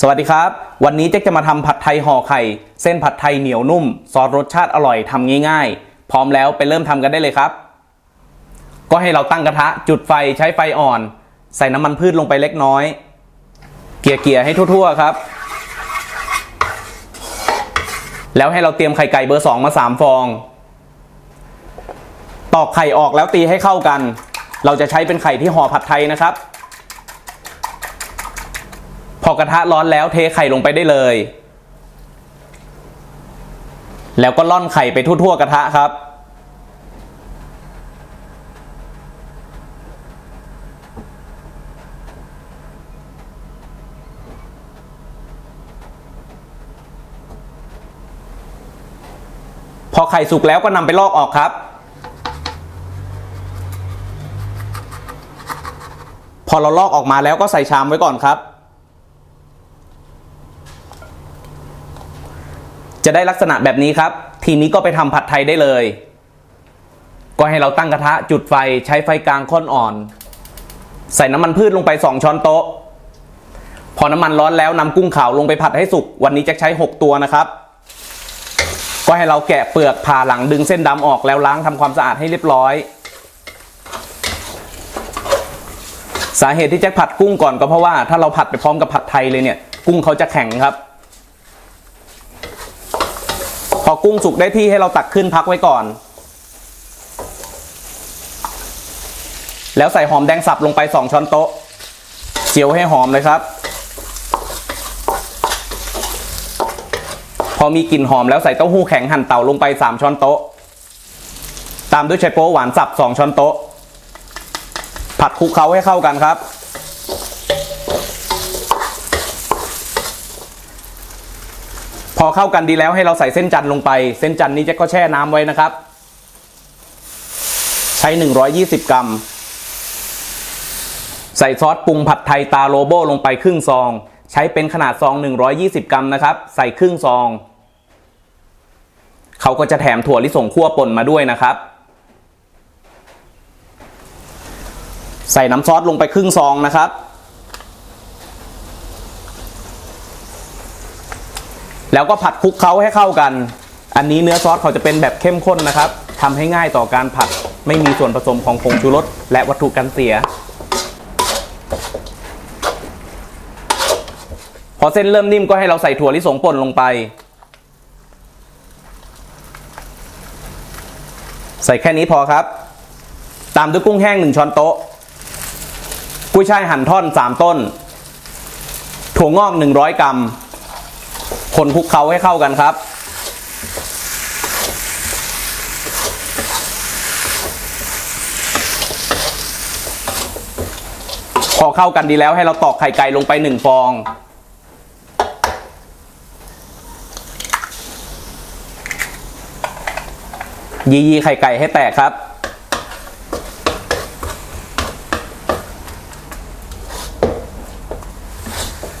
สวัสดีครับ วันนี้เจ๊กจะมาทำผัดไทยห่อไข่ เส้นผัดไทยเหนียวนุ่ม ซอสรสชาติอร่อยทำง่ายๆ พร้อมแล้วไปเริ่มทำกันได้เลยครับ ก็ให้เราตั้งกระทะจุดไฟใช้ไฟอ่อน ใส่น้ำมันพืชลงไปเล็กน้อย เกี่ยเกี่ยๆให้ทั่วๆครับ แล้วให้เราเตรียมไข่ไก่เบอร์สองมาสามฟอง ตอกไข่ออกแล้วตีให้เข้ากัน เราจะใช้เป็นไข่ที่ห่อผัดไทยนะครับ พอกระทะร้อนแล้วเทไข่ลงไปได้เลย แล้วก็ล่อนไข่ไปทั่วๆกระทะครับ พอไข่สุกแล้วก็นำไปลอกออกครับพอเราลอกออกมาแล้วก็ใส่ชามไว้ก่อนครับ จะได้ลักษณะแบบนี้ครับ ทีนี้ก็ไปทำผัดไทยได้เลย ก็ให้เราตั้งกระทะจุดไฟใช้ไฟกลางค่อนอ่อน ใส่น้ำมันพืชลงไป 2 ช้อนโต๊ะ พอน้ำมันร้อนแล้วนำกุ้งขาวลงไปผัดให้สุก วันนี้จะใช้ 6 ตัวนะครับ ก็ให้เราแกะเปลือกผ่าหลังดึงเส้นดำออกแล้วล้างทำความสะอาดให้เรียบร้อย สาเหตุที่แจ็คผัดกุ้งก่อนก็เพราะว่าถ้าเราผัดไปพร้อมกับผัดไทยเลยเนี่ย กุ้งเขาจะแข็งครับ พอกุ้งสุกได้ที่ให้เราตักขึ้นพักไว้ก่อน แล้วใส่หอมแดงสับลงไป 2 ช้อนโต๊ะเจียวให้หอมเลยครับ พอมีกลิ่นหอมแล้วใส่เต้าหู้แข็งหั่นเต่าลงไป 3 ช้อนโต๊ะ ตามด้วยไชโป๊หวานสับ 2 ช้อนโต๊ะ ผัดคลุกเคล้าให้เข้ากันครับ พอเข้ากันดีแล้วให้เราใส่เส้นจันทร์ลงไป เส้นจันทร์นี้จะก็แช่น้ำไว้นะครับ ใช้ 120 กรัม ใส่ซอสปรุงผัดไทยตาโลโบลงไปครึ่งซอง ใช้เป็นขนาดซอง 120 กรัมนะครับ ใส่ครึ่งซอง เขาก็จะแถมถั่วลิสงคั่วป่นมาด้วยนะครับ ใส่น้ำซอสลงไปครึ่งซองนะครับ แล้วก็ผัดคลุกเคล้าให้เข้ากัน อันนี้เนื้อซอสเขาจะเป็นแบบเข้มข้นนะครับทำให้ง่ายต่อการผัด ไม่มีส่วนผสมของผงชูรสและวัตถุกันเสีย พอเส้นเริ่มนิ่มก็ให้เราใส่ถั่วลิสงป่นลงไป ใส่แค่นี้พอครับ ตามด้วยกุ้งแห้งหนึ่งช้อนโต๊ะ กุ้ยช่ายหั่นท่อน 3 ต้น ถั่วงอก 100 กรัม คนคลุกเคล้าให้เข้ากันครับ พอเข้ากันดีแล้วให้เราตอกไข่ไก่ลงไปหนึ่งฟองยียีไข่ไก่ให้แตกครับ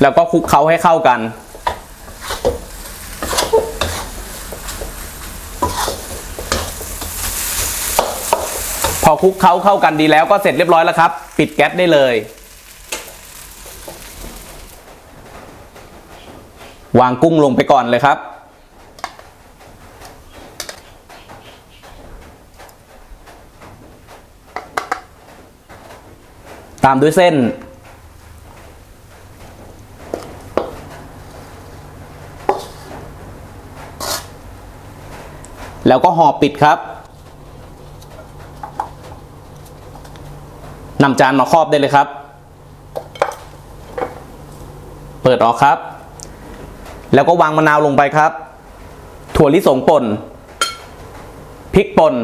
แล้วก็คลุกเคล้าให้เข้ากัน พอคลุกเคล้าเข้ากันดีแล้วก็เสร็จเรียบร้อยแล้วครับ ปิดแก๊สได้เลย วางกุ้งลงไปก่อนเลยครับ ตามด้วยเส้นแล้วก็ห่อปิดครับ นำจานมาครอบได้เลยครับ เปิดออกครับ แล้วก็วางมะนาวลงไปครับ ถั่วลิสงป่น พริกป่น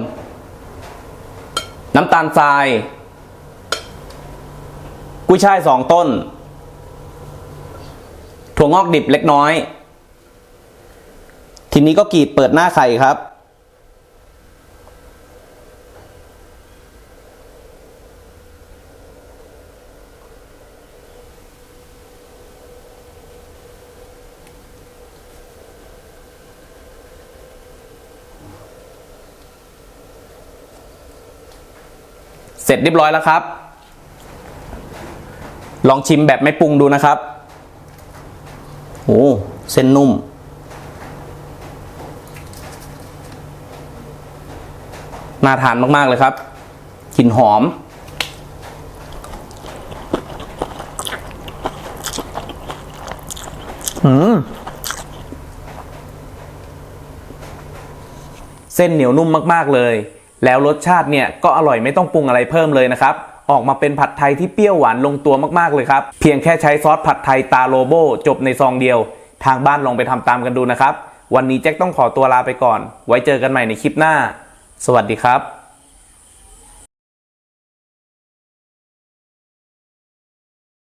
น้ำตาลทราย กุ้ยช่ายสองต้น ถั่วงอกดิบเล็กน้อย ทีนี้ก็กรีดเปิดหน้าไข่ครับ เสร็จเรียบร้อยแล้วครับ ลองชิมแบบไม่ปรุงดูนะครับโอ้เส้นนุ่ม น่าทานมาก ๆ เลยครับกลิ่นหอม อืมเส้นเหนียวนุ่มมาก ๆ เลย แล้วรสชาติเนี่ยก็อร่อยไม่ต้องปรุงอะไรเพิ่มเลยนะครับออกมาเป็นผัดไทยที่เปรี้ยวหวานลงตัวมากๆเลยครับเพียงแค่ใช้ซอสผัดไทยตาโลโบจบในซองเดียว ทางบ้านลองไปทำตามกันดูนะครับ วันนี้แจ็คต้องขอตัวลาไปก่อน ไว้เจอกันใหม่ในคลิปหน้า สวัสดีครับ